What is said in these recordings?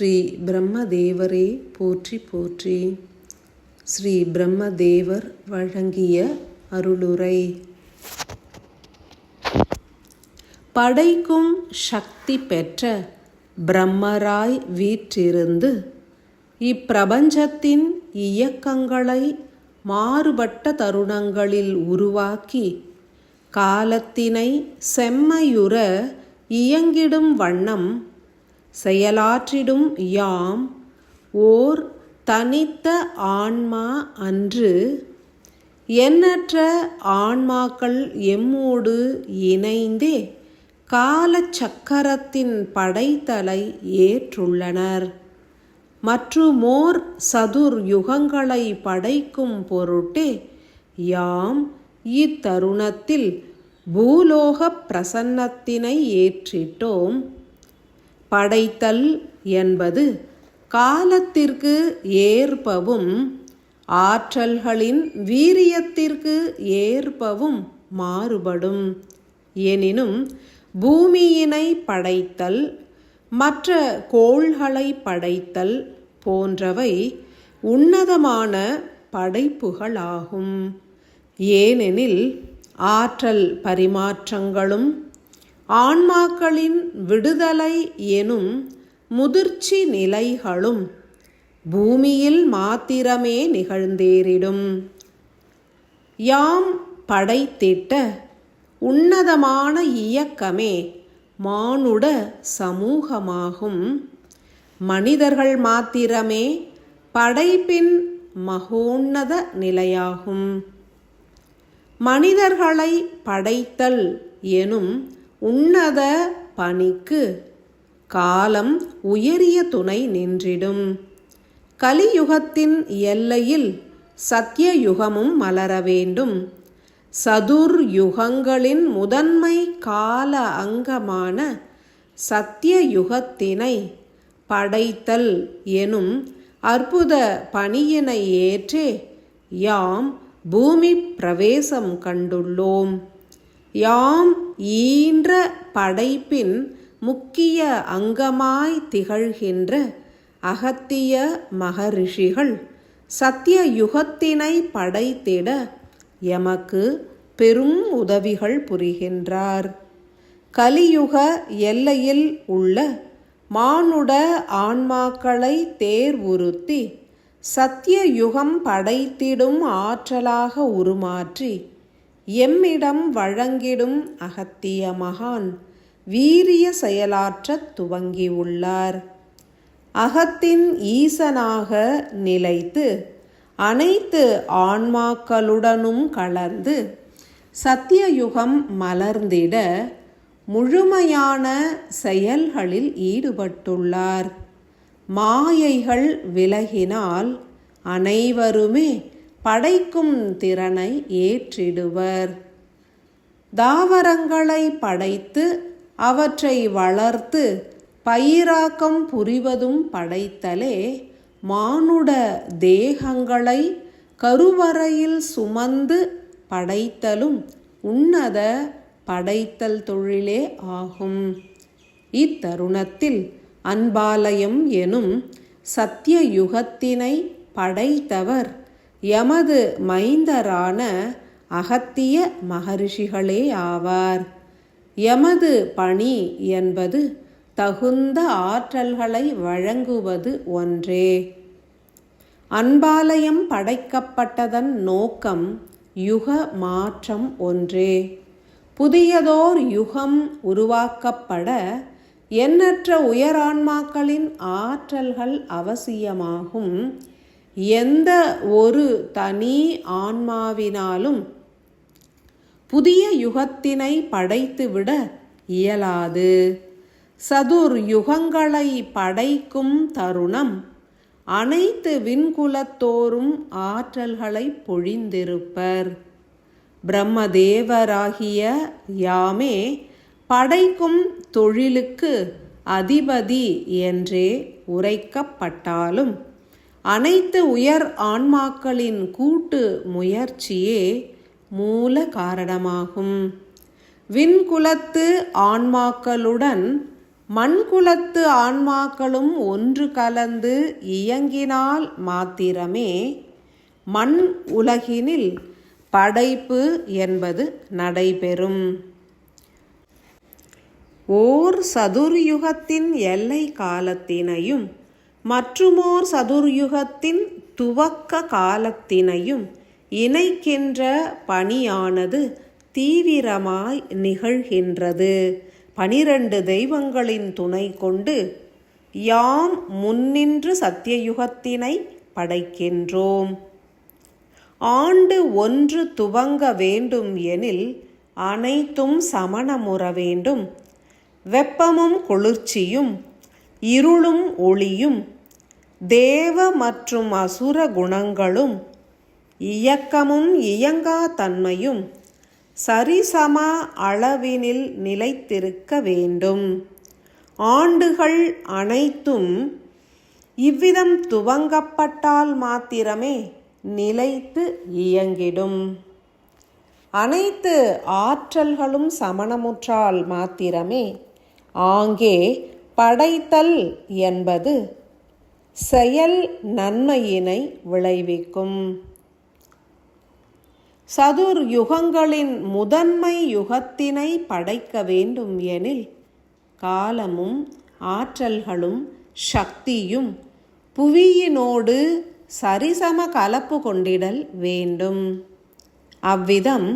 ஸ்ரீ பிரம்மதேவரே போற்றி போற்றி. ஸ்ரீ பிரம்மதேவர் வழங்கிய அருளுரை. படைக்கும் சக்தி பெற்ற பிரம்மராய் வீற்றிருந்து இப்பிரபஞ்சத்தின் இயக்கங்களை மாறுபட்ட தருணங்களில் உருவாக்கி காலத்தினை செம்மையுற இயங்கிடும் வண்ணம் செயலாற்றிடும் யாம் ஓர் தனித்த ஆன்மா அன்று எண்ணற்ற ஆன்மாக்கள் எம்மோடு இணைந்தே காலச்சக்கரத்தின் படைத்தலை ஏற்றுள்ளனர். மற்றுமோர் சதுர் யுகங்களை படைக்கும் பொருட்டே யாம் இத்தருணத்தில் பூலோக பிரசன்னத்தினை ஏற்றிட்டோம். படைத்தல் என்பது காலத்திற்கு ஏற்பவும் ஆற்றல்களின் வீரியத்திற்கு ஏற்பவும் மாறுபடும். எனினும் பூமியினை படைத்தல் மற்ற கோள்களை படைத்தல் போன்றவை உன்னதமான படைப்புகளாகும். ஏனெனில் ஆற்றல் பரிமாற்றங்களும் ஆன்மாக்களின் விடுதலை எனும் முதிர்ச்சி நிலைகளும் பூமியில் மாத்திரமே நிகழ்ந்தேறிடும். யாம் படைத்திட்ட உன்னதமான இயக்கமே மானுட சமூகமாகும். மனிதர்கள் மாத்திரமே படைப்பின் மகோன்னத நிலையாகும். மனிதர்களை படைத்தல் எனும் உன்னத பணிக்கு காலம் உயரிய துணை நின்றிடும். கலியுகத்தின் எல்லையில் சத்தியயுகமும் மலர வேண்டும். சதுர் யுகங்களின் முதன்மை கால அங்கமான சத்தியயுகத்தினை படைத்தல் எனும் அற்புத பணியினை ஏற்றே யாம் பூமி பிரவேசம் கண்டுள்ளோம். யாம் ஈன்ற படைப்பின் முக்கிய அங்கமாய் திகழ்கின்ற அகத்திய மகரிஷிகள் சத்திய யுகத்தினை படைத்திட எமக்கு பெரும் உதவிகள் புரிகின்றார். கலியுக எல்லையில் உள்ள மானுட ஆன்மாக்களை தேர்வுறுத்தி சத்திய யுகம் படைத்திடும் ஆற்றலாக உருமாற்றி எம்மிடம் வழங்கிடும் அகத்திய மகான் வீரிய செயலாற்றத் துவங்கியுள்ளார் அகத்தின் ஈசனாக நிலைத்து அனைத்து ஆன்மாக்களுடனும் கலந்து சத்தியயுகம் மலர்ந்திட முழுமையான செயல்களில் ஈடுபட்டுள்ளார். மாயைகள் விலகினால் அனைவருமே படைக்கும் திறனை ஏற்றிடுவர். தாவரங்களை படைத்து அவற்றை வளர்த்து பயிராக்கம் புரிவதும் படைத்தலே மானுட தேகங்களை கருவறையில் சுமந்து படைத்தலும் உன்னத படைத்தல் தொழிலே ஆகும். இத்தருணத்தில் அன்பாலயம் எனும் சத்திய யுகத்தினை படைத்தவர் எமது மைந்தரான அகத்திய மகரிஷிகளே ஆவார். எமது பணி என்பது தகுந்த ஆற்றல்களை வழங்குவது ஒன்றே. அன்பாலயம் படைக்கப்பட்டதன் நோக்கம் யுக மாற்றம் ஒன்றே. புதியதோர் யுகம் உருவாக்கப்பட எண்ணற்ற உயரான்மாக்களின் ஆற்றல்கள் அவசியமாகும். எந்த ஒரு தனி ஆன்மாவினாலும் புதிய யுகத்தினை படைத்துவிட இயலாது. சதுர் யுகங்களை படைக்கும் தருணம் அனைத்து விண்குலத்தோறும் ஆற்றல்களை பொழிந்திருப்பர். பிரம்மதேவராகிய யாமே படைக்கும் தொழிலுக்கு அதிபதி என்றே உரைக்கப்பட்டாலும் அனைத்து உயர் ஆன்மாக்களின் கூட்டு முயற்சியே மூல காரணமாகும். விண்குலத்து ஆன்மாக்களுடன் மண்குலத்து ஆன்மாக்களும் ஒன்று கலந்து இயங்கினால் மாத்திரமே மண் உலகினில் படைப்பு என்பது நடைபெறும். ஓர் சதுர்யுகத்தின் எல்லை காலத்தினையும் மற்றுமோர் சதுர்யுகத்தின் துவக்க காலத்தினையும் இணைக்கின்ற பணியானது தீவிரமாய் நிகழ்கின்றது. பனிரண்டு தெய்வங்களின் துணை கொண்டு யாம் முன்னின்று சத்தியயுகத்தினை படைக்கின்றோம். ஆண்டு ஒன்று துவங்க வேண்டும் எனில் அனைத்தும் சமணமுற வேண்டும். வெப்பமும் குளிர்ச்சியும் இருளும் ஒளியும் தேவ மற்றும் அசுர குணங்களும் இயக்கமும் இயங்கா தன்மையும் சரிசம அளவினில் நிலைத்திருக்க வேண்டும். ஆண்டுகள் அனைத்தும் இவ்விதம் துவங்கப்பட்டால் மாத்திரமே நிலைத்து இயங்கிடும். அனைத்து ஆற்றல்களும் சமணமுற்றால் மாத்திரமே ஆங்கே படைத்தல் என்பது செயல் நன்மையினை விளைவிக்கும். சதுர் யுகங்களின் முதன்மை யுகத்தினை படைக்க வேண்டும் எனில் காலமும் ஆற்றல்களும் சக்தியும் புவியினோடு சரிசம கலப்பு கொண்டிடல் வேண்டும். அவ்விதம்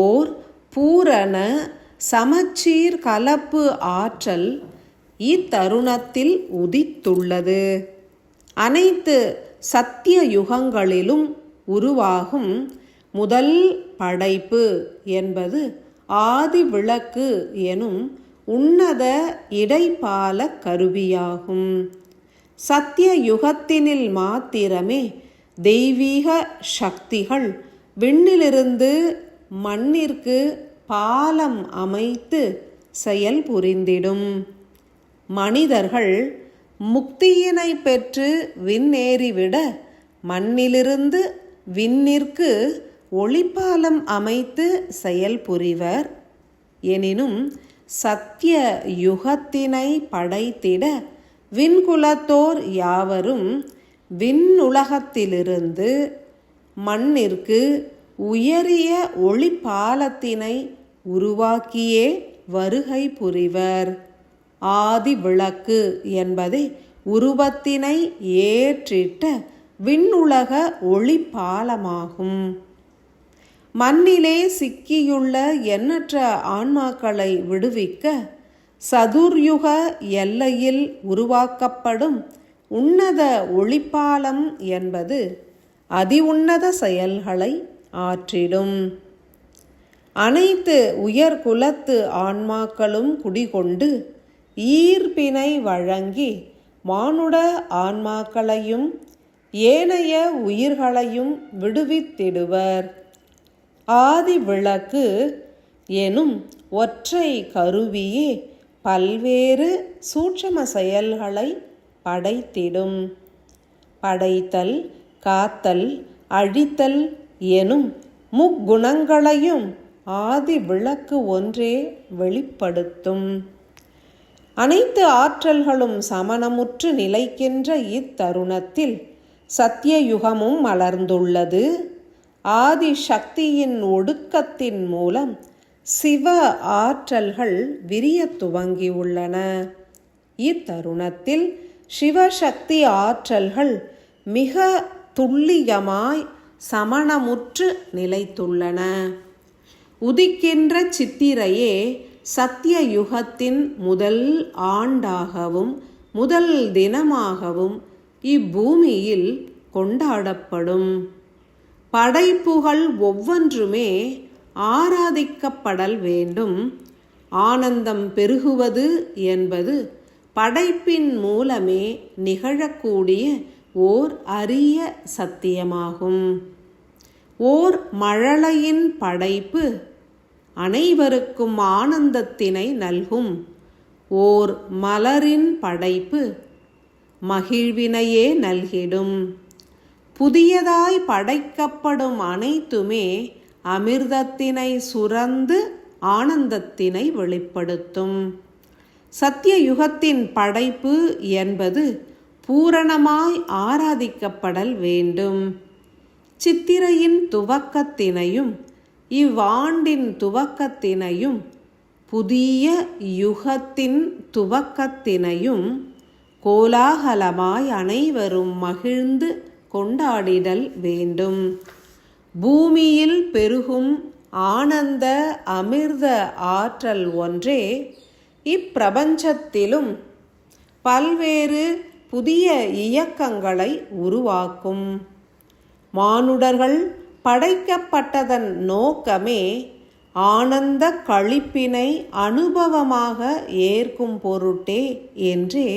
ஓர் பூரண சமச்சீர் கலப்பு ஆற்றல் இத்தருணத்தில் உதித்துள்ளது. அனைத்து சத்திய யுகங்களிலும் உருவாகும் முதல் படைப்பு என்பது ஆதி விளக்கு எனும் உன்னத இடைப்பால கருவியாகும். சத்திய யுகத்தினில் மாத்திரமே தெய்வீக சக்திகள் விண்ணிலிருந்து மண்ணிற்கு பாலம் அமைத்து செயல் புரிந்திடும் மனிதர்கள் முக்தியினை பெற்று விண்ணேறிவிட மண்ணிலிருந்து விண்ணிற்கு ஒளிப்பாலம் அமைத்து செயல் புரிவர். எனினும் சத்திய யுகத்தினை படைத்திட விண்குலத்தோர் யாவரும் விண்ணுலகத்திலிருந்து மண்ணிற்கு உயரிய ஒளிப்பாலத்தினை உருவாக்கியே வருகை புரிவர். ஆதி விளக்கு என்பதை உருவத்தினை ஏற்றிட்ட விண்ணுலக ஒளிப்பாலமாகும். மண்ணிலே சிக்கியுள்ள எண்ணற்ற ஆன்மாக்களை விடுவிக்க சதுர்யுக எல்லையில் உருவாக்கப்படும் உன்னத ஒளிப்பாலம் என்பது அதி உன்னத செயல்களை ஆற்றிடும். அனைத்து உயர் குலத்து ஆன்மாக்களும் குடிகொண்டு ஈர்ப்பினை வழங்கி மானுட ஆன்மாக்களையும் ஏனைய உயிர்களையும் விடுவித்திடுவர். ஆதி விளக்கு எனும் ஒற்றை கருவியே பல்வேறு சூட்சம செயல்களை படைத்திடும். படைத்தல் காத்தல் அழித்தல் எனும் முக்குணங்களையும் ஆதி விளக்கு ஒன்றே வெளிப்படுத்தும். அனைத்து ஆற்றல்களும் சமணமுற்று நிலைக்கின்ற இத்தருணத்தில் சத்தியயுகமும் மலர்ந்துள்ளது. ஆதி சக்தியின் ஒடுக்கத்தின் மூலம் சிவ ஆற்றல்கள் விரிய துவங்கியுள்ளன. இத்தருணத்தில் சிவசக்தி ஆற்றல்கள் மிக துல்லியமாய் சமணமுற்று நிலைத்துள்ளன. உதிக்கின்ற சித்திரையே சத்திய யுகத்தின் முதல் ஆண்டாகவும் முதல் தினமாகவும் இப்பூமியில் கொண்டாடப்படும். படைப்புகள் ஒவ்வொன்றுமே ஆராதிக்கப்படல் வேண்டும். ஆனந்தம் பெருகுவது என்பது படைப்பின் மூலமே நிகழக்கூடிய ஓர் அரிய சத்தியமாகும். ஓர் மழலையின் படைப்பு அனைவருக்கும் ஆனந்தத்தினை நல்கும். ஓர் மலரின் படைப்பு மகிழ்வினையே நல்கிடும். புதியதாய் படைக்கப்படும் அனைத்துமே அமிர்தத்தினை சுரந்து ஆனந்தத்தினை வெளிப்படுத்தும். சத்திய யுகத்தின் படைப்பு என்பது பூரணமாய் ஆராதிக்கப்படல் வேண்டும். சித்திரையின் துவக்கத்தினையும் இவ்வாண்டின் துவக்கத்தினையும் புதிய யுகத்தின் துவக்கத்தினையும் கோலாகலமாய் அனைவரும் மகிழ்ந்து கொண்டாடிடல் வேண்டும். பூமியில் பெருகும் ஆனந்த அமிர்த ஆற்றல் ஒன்றே இப்பிரபஞ்சத்திலும் பல்வேறு புதிய இயக்கங்களை உருவாக்கும். மானுடர்கள் படைக்கப்பட்டதன் நோக்கமே ஆனந்த கழிப்பினை அனுபவமாக ஏற்கும் பொருட்டே என்றே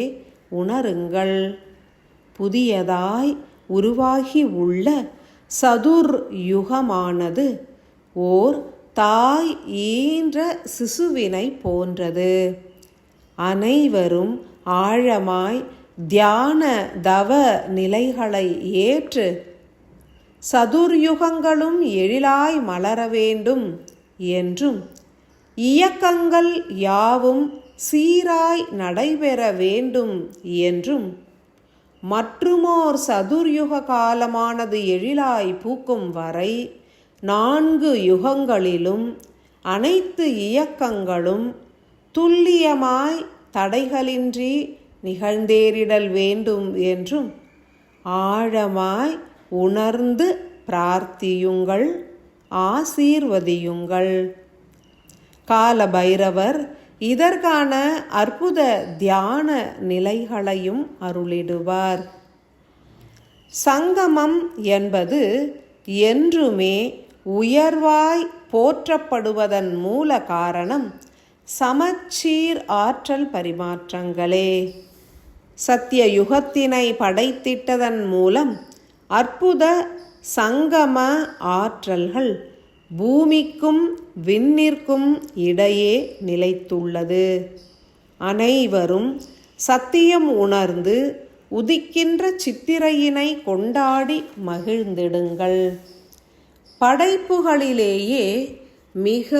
உணருங்கள். புதியதாய் உருவாகி உள்ள சதுர் யுகமானது ஓர் தாய் ஈன்ற சிசுவினை போன்றது. அனைவரும் ஆழமாய் தியான தவ நிலைகளை ஏற்று சதுர்யுகங்களும் எழிலாய் மலர வேண்டும் என்றும் இயக்கங்கள் யாவும் சீராய் நடைபெற வேண்டும் என்றும் மற்றுமோர் சதுர்யுக காலமானது எழிலாய் பூக்கும் வரை நான்கு யுகங்களிலும் அனைத்து இயக்கங்களும் துல்லியமாய் தடைகளின்றி நிகழ்ந்தேறிடல் வேண்டும் என்றும் ஆழமாய் உணர்ந்து பிரார்த்தியுங்கள் ஆசீர்வதியுங்கள். கால பைரவர் இதற்கான அற்புத தியான நிலைகளையும் அருளிடுவார். சங்கமம் என்பது என்றுமே உயர்வாய் போற்றப்படுவதன் மூல காரணம் சமச்சீர் ஆற்றல் பரிமாற்றங்களே. சத்திய யுகத்தினை படைத்திட்டதன் மூலம் அற்புத சங்கம ஆற்றல்கள் பூமிக்கும் விண்ணிற்கும் இடையே நிலைத்துள்ளது. அனைவரும் சத்தியம் உணர்ந்து உதிக்கின்ற சித்திரையினை கொண்டாடி மகிழ்ந்திடுங்கள். படைப்புகளிலேயே மிக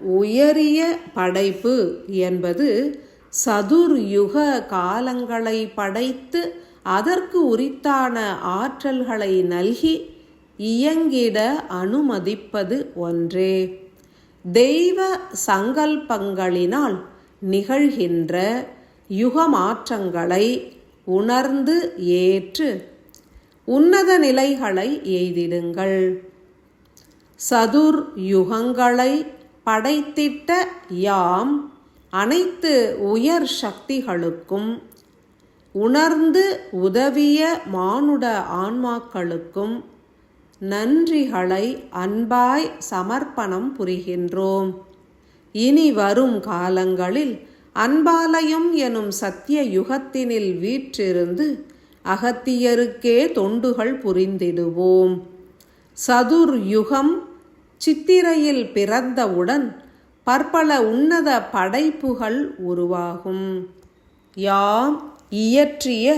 உயரிய படைப்பு என்பது சதுர்யுக காலங்களை படைத்து அதற்கு உரித்தான ஆற்றல்களை நல்கி இயங்கிட அனுமதிப்பது ஒன்றே. தெய்வ சங்கல்பங்களினால் நிகழ்கின்ற யுகமாற்றங்களை உணர்ந்து ஏற்று உன்னத நிலைகளை எய்திடுங்கள். சதுர் யுகங்களை படைத்திட்ட யாம் அனைத்து உயர் சக்திகளுக்கும் உணர்ந்து உதவிய மானுட ஆன்மாக்களுக்கும் நன்றிகளை அன்பாய் சமர்ப்பணம் புரிகின்றோம். இனி வரும் காலங்களில் அன்பாலயம் எனும் சத்திய யுகத்தினில் வீற்றிருந்து அகத்தியருக்கே தொண்டுகள் புரிந்திடுவோம். சதுர் யுகம் சித்திரையில் பிறந்தவுடன் பற்பல உன்னத படைப்புகள் உருவாகும். யாம் இயற்றிய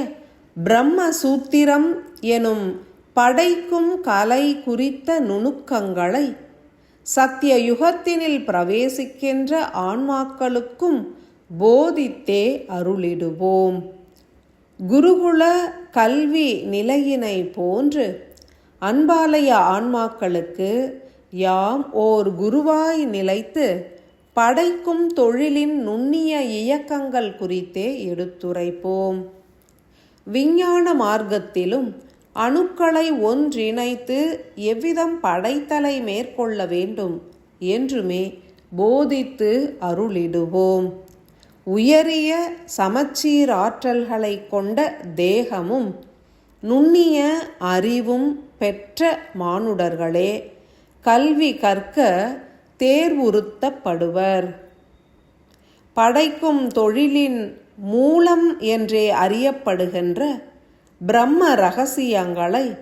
பிரம்மசூத்திரம் எனும் படைக்கும் கலை குறித்த நுணுக்கங்களை சத்திய யுகத்தினில் பிரவேசிக்கின்ற ஆன்மாக்களுக்கும் போதித்தே அருளிடுவோம். குருகுல கல்வி நிலையினை போன்று அன்பாலய ஆன்மாக்களுக்கு யாம் ஓர் குருவாய் நிலைத்து படைக்கும் தொழிலின் நுண்ணிய இயக்கங்கள் குறித்தே எடுத்துரைப்போம். விஞ்ஞான மார்க்கத்திலும் அணுக்களை ஒன்றிணைத்து எவ்விதம் படைத்தலை மேற்கொள்ள வேண்டும் என்றுமே போதித்து அருளிடுவோம். உயரிய சமச்சீர் ஆற்றல்களை கொண்ட தேகமும் நுண்ணிய அறிவும் பெற்ற மானுடர்களே கல்வி கற்க தேர்வுறுத்தப்படுவர். படைக்கும் தொழிலின் மூலம் என்றே அறியப்படுகின்ற பிரம்ம ரகசியங்களை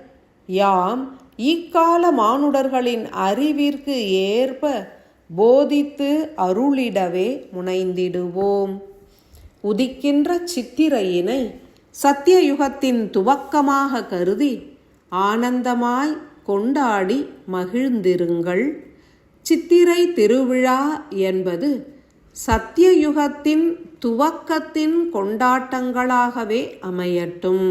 யாம் இக்கால மானுடர்களின் அறிவிற்கு ஏற்ப போதித்து அருளிடவே முனைந்திடுவோம். உதிக்கின்ற சித்திரையினை சத்தியயுகத்தின் துவக்கமாக கருதி ஆனந்தமாய் கொண்டாடி மகிழ்ந்திருங்கள். சித்திரை திருவிழா என்பது சத்தியயுகத்தின் துவக்கத்தின் கொண்டாட்டங்களாகவே அமையட்டும்.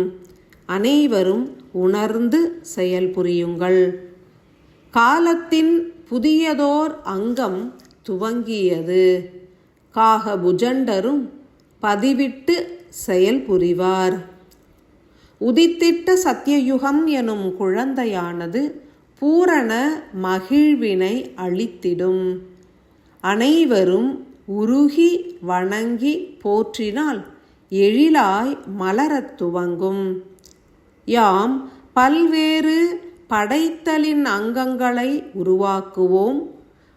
அனைவரும் உணர்ந்து செயல்புரியுங்கள் காலத்தின் புதியதோர் அங்கம் துவங்கியது. காகபுஜண்டரும் பதிவிட்டு செயல்புரிவார் உதித்திட்ட சத்தியயுகம் எனும் குழந்தையானது பூரண மகிழ்வினை அளித்திடும். அனைவரும் உருகி வணங்கி போற்றினால் எழிலாய் மலரத் துவங்கும். யாம் பல்வேறு படைத்தலின் அங்கங்களை உருவாக்குவோம்.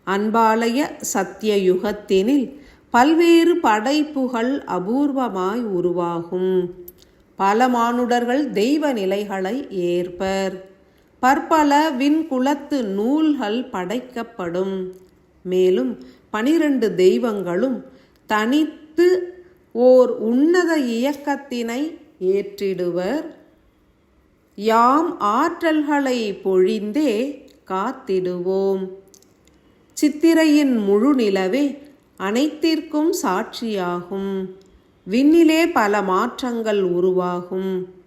அன்பாலய சத்தியயுகத்தினில் பல்வேறு படைப்புகள் அபூர்வமாய் உருவாகும். பல மானுடர்கள் தெய்வ நிலைகளை ஏற்பர். பற்பல விண்குலத்து நூல்கள் படைக்கப்படும். மேலும் பனிரெண்டு தெய்வங்களும் தனித்து ஓர் உன்னத இயக்கத்தினை ஏற்றிடுவர். யாம் ஆற்றல்களை பொழிந்தே காத்திடுவோம். சித்திரையின் முழு நிலவே அனைத்திற்கும் சாட்சியாகும். விண்ணிலே பல மாற்றங்கள் உருவாகும்.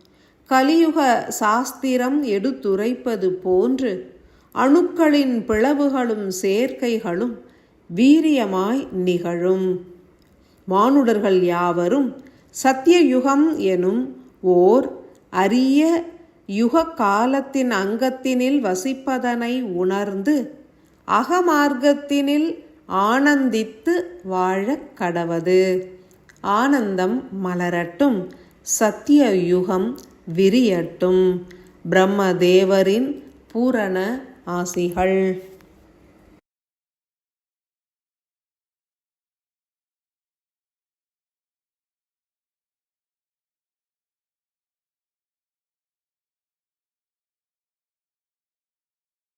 கலியுக சாஸ்திரம் எடுத்துரைப்பது போன்று அணுக்களின் பிளவுகளும் சேர்க்கைகளும் வீரியமாய் நிகழும். மானுடர்கள் யாவரும் சத்தியயுகம் எனும் ஓர் அரிய யுக காலத்தின் அங்கத்தினில் வசிப்பதனை உணர்ந்து அகமார்க்கத்தினில் ஆனந்தித்து வாழக் கடவது. ஆனந்தம் மலரட்டும். சத்திய யுகம் விரியட்டும் பிரம்மதேவரின் பூரண ஆசிகள்.